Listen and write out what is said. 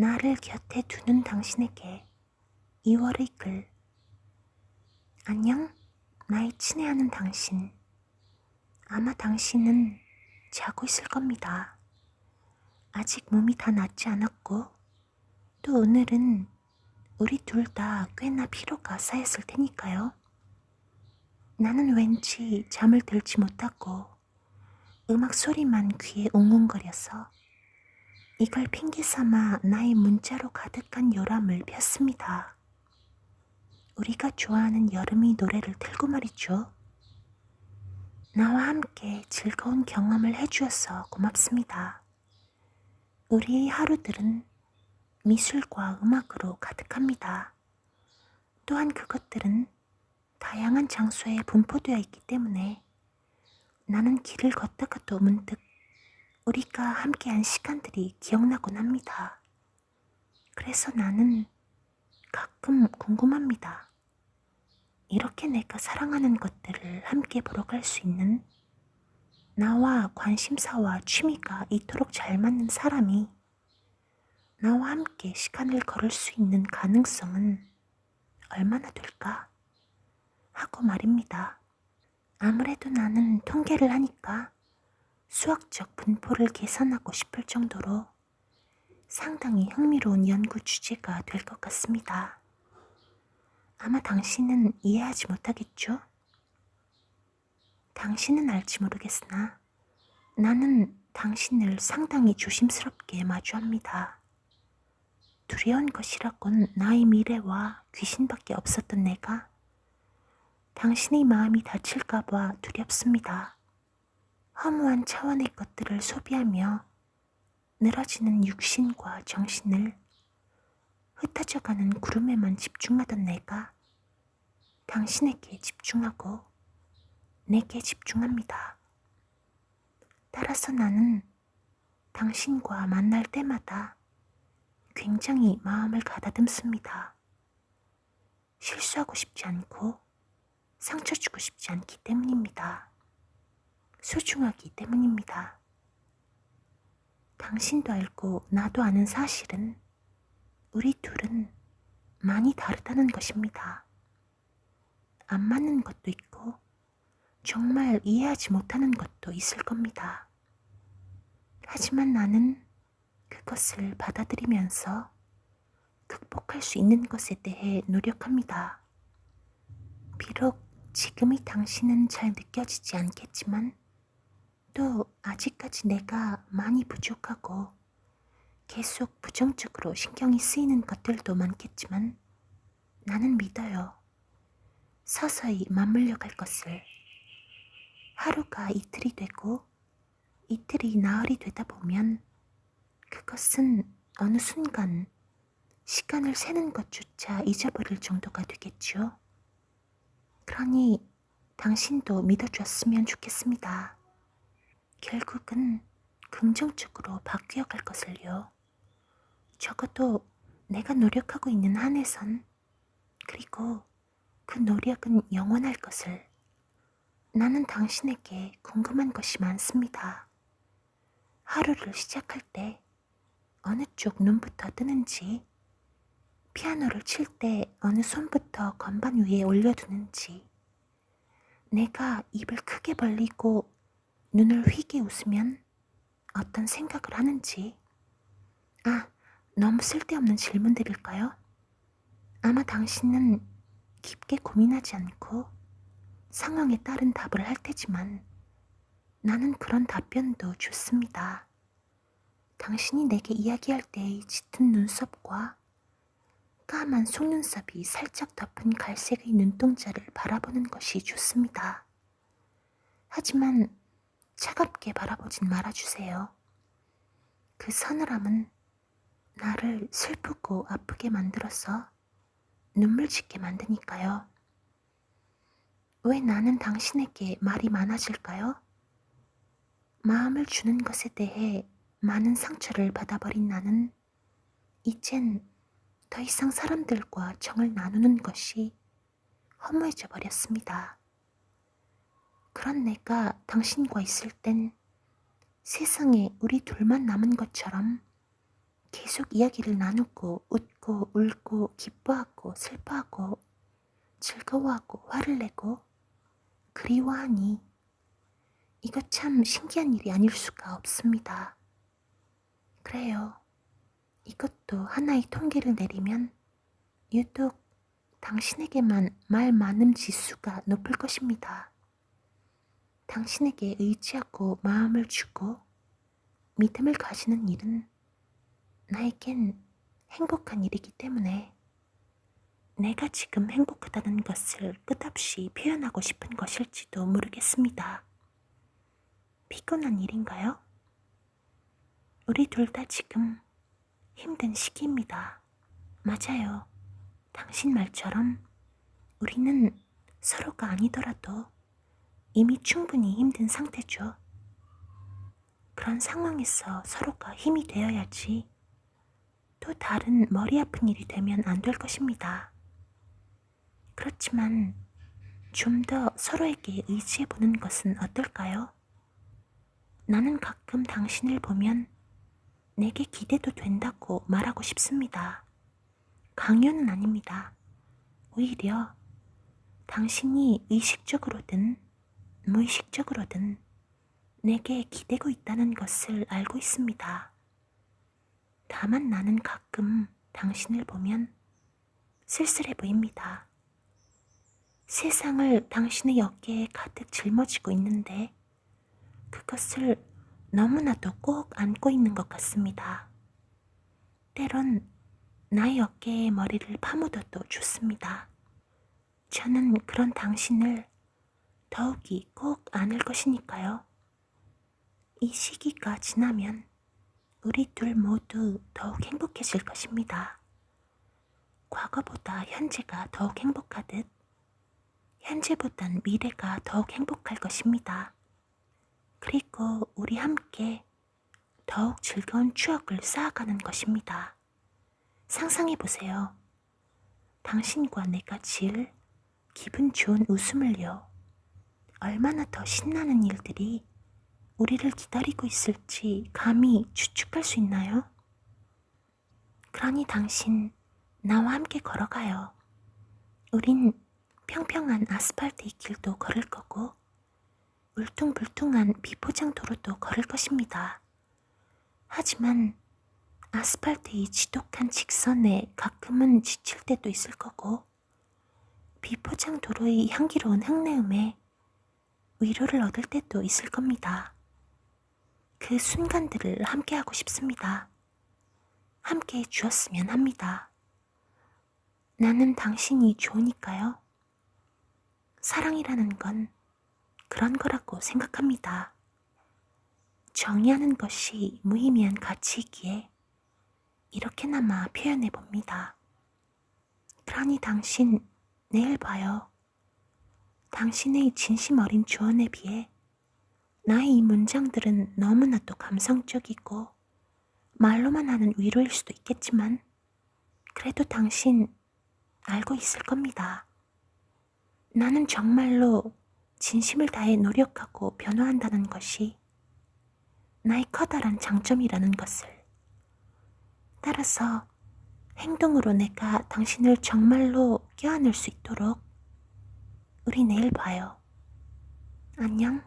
나를 곁에 두는 당신에게 2월의 글. 안녕, 나의 친애하는 당신. 아마 당신은 자고 있을 겁니다. 아직 몸이 다 낫지 않았고, 또 오늘은 우리 둘 다 꽤나 피로가 쌓였을 테니까요. 나는 왠지 잠을 들지 못하고 음악 소리만 귀에 웅웅거려서 이걸 핑계 삼아 나의 문자로 가득한 요람을 폈습니다. 우리가 좋아하는 여름이 노래를 틀고 말이죠. 나와 함께 즐거운 경험을 해주어서 고맙습니다. 우리의 하루들은 미술과 음악으로 가득합니다. 또한 그것들은 다양한 장소에 분포되어 있기 때문에 나는 길을 걷다가도 문득 우리가 함께한 시간들이 기억나곤 합니다. 그래서 나는 가끔 궁금합니다. 이렇게 내가 사랑하는 것들을 함께 보러 갈 수 있는 나와 관심사와 취미가 이토록 잘 맞는 사람이 나와 함께 시간을 걸을 수 있는 가능성은 얼마나 될까? 하고 말입니다. 아무래도 나는 통계를 하니까 수학적 분포를 계산하고 싶을 정도로 상당히 흥미로운 연구 주제가 될 것 같습니다. 아마 당신은 이해하지 못하겠죠? 당신은 알지 모르겠으나 나는 당신을 상당히 조심스럽게 마주합니다. 두려운 것이라곤 나의 미래와 귀신밖에 없었던 내가 당신의 마음이 다칠까봐 두렵습니다. 허무한 차원의 것들을 소비하며 늘어지는 육신과 정신을 흩어져가는 구름에만 집중하던 내가 당신에게 집중하고 내게 집중합니다. 따라서 나는 당신과 만날 때마다 굉장히 마음을 가다듬습니다. 실수하고 싶지 않고 상처 주고 싶지 않기 때문입니다. 소중하기 때문입니다. 당신도 알고 나도 아는 사실은 우리 둘은 많이 다르다는 것입니다. 안 맞는 것도 있고 정말 이해하지 못하는 것도 있을 겁니다. 하지만 나는 그것을 받아들이면서 극복할 수 있는 것에 대해 노력합니다. 비록 지금의 당신은 잘 느껴지지 않겠지만 또 아직까지 내가 많이 부족하고 계속 부정적으로 신경이 쓰이는 것들도 많겠지만 나는 믿어요. 서서히 맞물려 갈 것을. 하루가 이틀이 되고 이틀이 나흘이 되다 보면 그것은 어느 순간 시간을 세는 것조차 잊어버릴 정도가 되겠죠. 그러니 당신도 믿어주었으면 좋겠습니다. 결국은 긍정적으로 바뀌어 갈 것을요. 적어도 내가 노력하고 있는 한에선 그리고 그 노력은 영원할 것을 나는 당신에게 궁금한 것이 많습니다. 하루를 시작할 때 어느 쪽 눈부터 뜨는지, 피아노를 칠 때 어느 손부터 건반 위에 올려두는지, 내가 입을 크게 벌리고 눈을 휘게 웃으면 어떤 생각을 하는지. 아, 너무 쓸데없는 질문들일까요? 아마 당신은 깊게 고민하지 않고 상황에 따른 답을 할 테지만 나는 그런 답변도 좋습니다. 당신이 내게 이야기할 때의 짙은 눈썹과 까만 속눈썹이 살짝 덮은 갈색의 눈동자를 바라보는 것이 좋습니다. 하지만 차갑게 바라보진 말아주세요. 그 서늘함은 나를 슬프고 아프게 만들어서 눈물 짓게 만드니까요. 왜 나는 당신에게 말이 많아질까요? 마음을 주는 것에 대해 많은 상처를 받아버린 나는 이젠 더 이상 사람들과 정을 나누는 것이 허무해져 버렸습니다. 그런 내가 당신과 있을 땐 세상에 우리 둘만 남은 것처럼 계속 이야기를 나누고 웃고 울고 기뻐하고 슬퍼하고 즐거워하고 화를 내고 그리워하니 이거 참 신기한 일이 아닐 수가 없습니다. 그래요. 이것도 하나의 통계를 내리면 유독 당신에게만 말 많음 지수가 높을 것입니다. 당신에게 의지하고 마음을 주고 믿음을 가지는 일은 나에겐 행복한 일이기 때문에 내가 지금 행복하다는 것을 끝없이 표현하고 싶은 것일지도 모르겠습니다. 피곤한 일인가요? 우리 둘 다 지금 힘든 시기입니다. 맞아요. 당신 말처럼 우리는 서로가 아니더라도 이미 충분히 힘든 상태죠. 그런 상황에서 서로가 힘이 되어야지 또 다른 머리 아픈 일이 되면 안 될 것입니다. 그렇지만 좀 더 서로에게 의지해 보는 것은 어떨까요? 나는 가끔 당신을 보면 내게 기대도 된다고 말하고 싶습니다. 강요는 아닙니다. 오히려 당신이 의식적으로든 무의식적으로든 내게 기대고 있다는 것을 알고 있습니다. 다만 나는 가끔 당신을 보면 쓸쓸해 보입니다. 세상을 당신의 어깨에 가득 짊어지고 있는데 그것을 너무나도 꼭 안고 있는 것 같습니다. 때론 나의 어깨에 머리를 파묻어도 좋습니다. 저는 그런 당신을 더욱이 꼭 안을 것이니까요. 이 시기가 지나면 우리 둘 모두 더욱 행복해질 것입니다. 과거보다 현재가 더욱 행복하듯 현재보단 미래가 더욱 행복할 것입니다. 그리고 우리 함께 더욱 즐거운 추억을 쌓아가는 것입니다. 상상해 보세요. 당신과 내가 지을 기분 좋은 웃음을요. 얼마나 더 신나는 일들이 우리를 기다리고 있을지 감히 추측할 수 있나요? 그러니 당신, 나와 함께 걸어가요. 우린 평평한 아스팔트의 길도 걸을 거고, 울퉁불퉁한 비포장 도로도 걸을 것입니다. 하지만 아스팔트의 지독한 직선에 가끔은 지칠 때도 있을 거고, 비포장 도로의 향기로운 흙내음에 위로를 얻을 때도 있을 겁니다. 그 순간들을 함께하고 싶습니다. 함께 주었으면 합니다. 나는 당신이 좋으니까요. 사랑이라는 건 그런 거라고 생각합니다. 정의하는 것이 무의미한 가치이기에 이렇게나마 표현해 봅니다. 그러니 당신 내일 봐요. 당신의 진심 어린 조언에 비해 나의 이 문장들은 너무나도 감성적이고 말로만 하는 위로일 수도 있겠지만 그래도 당신 알고 있을 겁니다. 나는 정말로 진심을 다해 노력하고 변화한다는 것이 나의 커다란 장점이라는 것을. 따라서 행동으로 내가 당신을 정말로 껴안을 수 있도록 우리 내일 봐요. 안녕.